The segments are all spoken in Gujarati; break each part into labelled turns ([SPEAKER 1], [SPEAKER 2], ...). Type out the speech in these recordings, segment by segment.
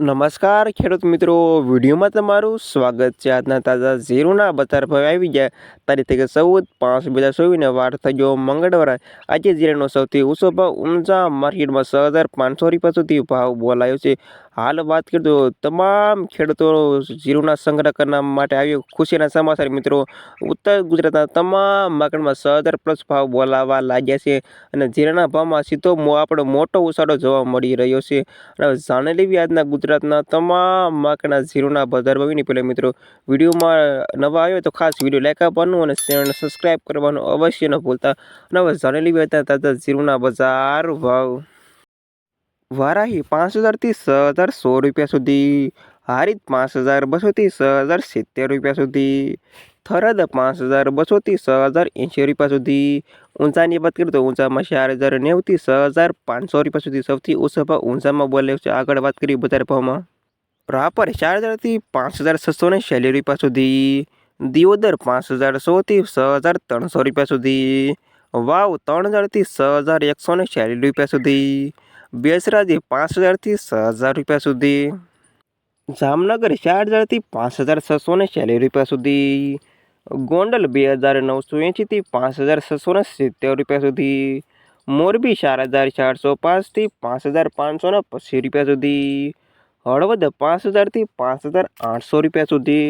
[SPEAKER 1] નમસ્કાર, ખેડૂત મિત્રો. વિડીયોમાં તમારું સ્વાગત છે. આજના તાજા ઝીરોના બજાર ભાવ આવી ગયા. તારીખ ચૌદ પાંચ બે હજાર ચોવીસને વાર થઈ ગયો મંગળવારે. આજે ઝીરાનો સૌથી ઊંચો ભાવ ઊંચા માર્કેટમાં છ હજાર પાંચસો રૂપિયા સુધી ભાવ બોલાયો છે. હાલ વાત કરીએ તો તમામ ખેડૂતો જીરુના સંગ્રહ કરવા માટે આવ્યો. ખુશીના સમાચાર મિત્રો, ઉત્તર ગુજરાતના તમામ માર્કેટમાં સદર પ્લસ ભાવ બોલાવવા લાગ્યા છે અને જીરાના ભાવમાં સીધો આપણો મોટો ઉછાળો જોવા મળી રહ્યો છે. અને જાણી લેવી આજના ગુજરાતના તમામ માર્કેટના ઝીરોના બજાર ભાવની. પહેલાં મિત્રો, વિડીયોમાં નવા આવ્યો તો ખાસ વીડિયો લાઈક આપવાનું અને ચેનલને સબસ્ક્રાઈબ કરવાનું અવશ્ય ન ભૂલતા. અને હવે જાણી લેવી તાજા જીરુના બજાર ભાવ. વારાહી પાંચ હજારથી છ હજાર સો રૂપિયા સુધી, હારીત પાંચ હજાર બસોથી છ હજાર સિત્તેર રૂપિયા સુધી, થરદ પાંચ હજાર બસોથી છ હજાર એંશી રૂપિયા સુધી ઊંચાની વાત કરીએ તો ઊંચામાં ચાર હજાર નેવુંથી છ હજાર પાંચસો રૂપિયા સુધી સૌથી ઓછો ભાવ ઊંચામાં બોલે છે. આગળ વાત કરીએ બજાર ભાવમાં. રાપર ચાર હજારથી પાંચ હજાર છસો ને છેલ્લી રૂપિયા સુધી, દિયોદર પાંચ હજાર સોથી છ હજાર ત્રણસો રૂપિયા સુધી, વાવ ત્રણ હજારથી છ હજાર એકસો ને છેલ્લી રૂપિયા સુધી બેસરાજી પાંચ હજારથી છ હજાર રૂપિયા સુધી જામનગર ચાર હજારથી પાંચ હજાર છસો ને છેલ્લી રૂપિયા સુધી ગોંડલ બે હજાર નવસો એંશીથી પાંચ હજાર છસો ને સિત્તેર રૂપિયા સુધી મોરબી ચાર હજાર ચારસો પાંચથી પાંચ હજાર પાંચસો ને પચીસ રૂપિયા સુધી હળવદ પાંચ હજારથી પાંચ હજાર આઠસો રૂપિયા સુધી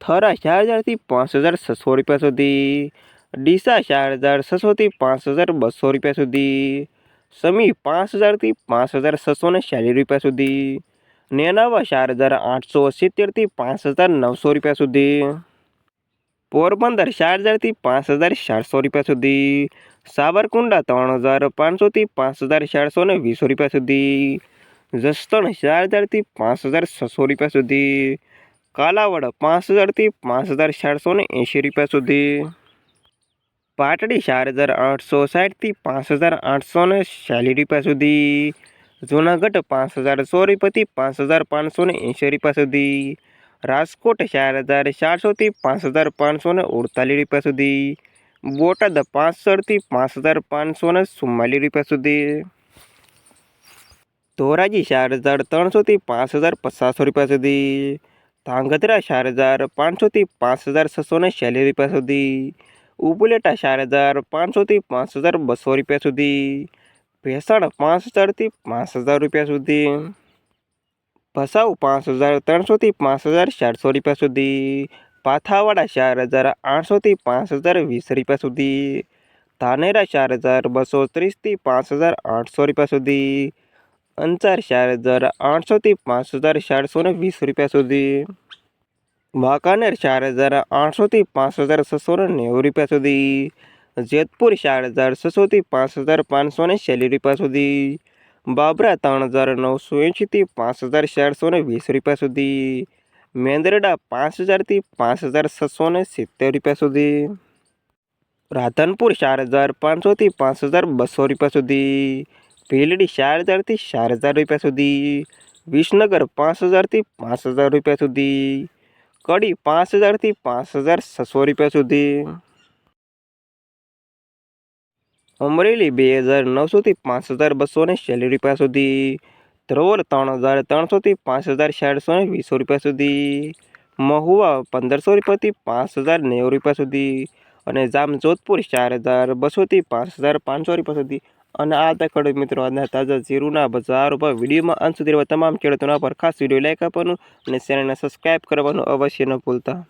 [SPEAKER 1] થરા ચાર હજારથી પાંચ હજાર છસો રૂપિયા સુધી ડીસા ચાર હજાર છસોથી પાંચ હજાર બસો રૂપિયા સુધી સમી પાંચ હજારથી પાંચ હજાર છસો ને ચાલીસ રૂપિયા સુધી. નેનાવા ચાર હજાર આઠસો સિત્તેરથી પાંચ હજાર નવસો રૂપિયા સુધી. પોરબંદર ચાર હજારથી પાંચ હજાર ચારસો રૂપિયા સુધી. સાવરકુંડા ત્રણ હજાર પાંચસોથી પાંચ હજાર ચારસો ને વીસો રૂપિયા સુધી. જસદણ ચાર હજારથી પાંચ હજાર છસો રૂપિયા સુધી. કાલાવડ પાંચ હજારથી પાંચ હજાર ચારસો ને એંશી રૂપિયા સુધી. પાટડી ચાર હજાર આઠસો સાઠથી પાંચ હજાર આઠસો ને ચાલીસ રૂપિયા સુધી જૂનાગઢ પાંચ હજાર સો રૂપિયાથી પાંચ હજાર પાંચસો ને એંશી રૂપિયા સુધી રાજકોટ ચાર હજાર ચારસોથી પાંચ હજાર પાંચસો ને અડતાલીસ રૂપિયા સુધી બોટાદ પાંચ હજારથી પાંચ હજાર પાંચસો ને ચુમ્માલીસ રૂપિયા સુધી ધોરાજી ચાર હજાર ત્રણસોથી પાંચ હજાર પચાસો રૂપિયા સુધી ધાંગધ્રા ચાર હજાર પાંચસોથી પાંચ હજાર છસો ને ચાલીસ રૂપિયા સુધી ઉપલેટા ચાર હજાર પાંચસોથી પાંચ હજાર બસો રૂપિયા સુધી. ભેસાણ પાંચ હજારથી પાંચ હજાર રૂપિયા સુધી. ભસાઉ પાંચ હજાર ત્રણસોથી પાંચ હજાર ચારસો રૂપિયા સુધી. પાથાવાડા ચાર હજાર આઠસોથી પાંચ હજાર વીસ રૂપિયા સુધી. ધાનેરા ચાર હજાર બસો ત્રીસથી પાંચ હજાર આઠસો રૂપિયા સુધી. અંચાર ચાર હજાર આઠસોથી પાંચ હજાર ચારસો વીસ રૂપિયા સુધી. વાંકાનેર ચાર હજાર આઠસોથી પાંચ હજાર છસો નેવું રૂપિયા સુધી. જેતપુર ચાર હજાર છસોથી પાંચ હજાર પાંચસો ને છેલ્લી રૂપિયા સુધી. બાબરા ત્રણ હજાર નવસો એંશીથી પાંચ હજાર ચારસો ને વીસ રૂપિયા સુધી. મેંદરડા પાંચ હજારથી પાંચ હજાર છસો ને સિત્તેર રૂપિયા સુધી. રાધનપુર ચાર હજાર પાંચસોથી પાંચ હજાર બસો રૂપિયા સુધી. ભીલડી ચાર હજારથી ચાર હજાર રૂપિયા સુધી. વિસનગર પાંચ હજારથી પાંચ હજાર રૂપિયા સુધી. કડી પાંચ હજારથી પાંચ હજાર છસો રૂપિયા સુધી. અમરેલી બે હજાર નવસોથી પાંચ હજાર બસો ને છેલ્લી રૂપિયા સુધી. ધ્રોલ ત્રણ હજાર ત્રણસોથી પાંચ હજાર ચારસો ને વીસો રૂપિયા સુધી. મહુવા પંદરસો રૂપિયાથી પાંચ હજાર નેવું રૂપિયા સુધી. અને જામજોધપુર ચાર હજાર બસોથી પાંચ હજાર પાંચસો રૂપિયા સુધી. અને આ હતા ખેડૂત મિત્રો, આજના તાજા જીરુના બજાર ઉપર વિડીયોમાં અંત સુધી તમામ ખેડૂતોના પર ખાસ વીડિયો લાઈક આપવાનું અને ચેનલને સબસ્ક્રાઈબ કરવાનું અવશ્ય ન ભૂલતા.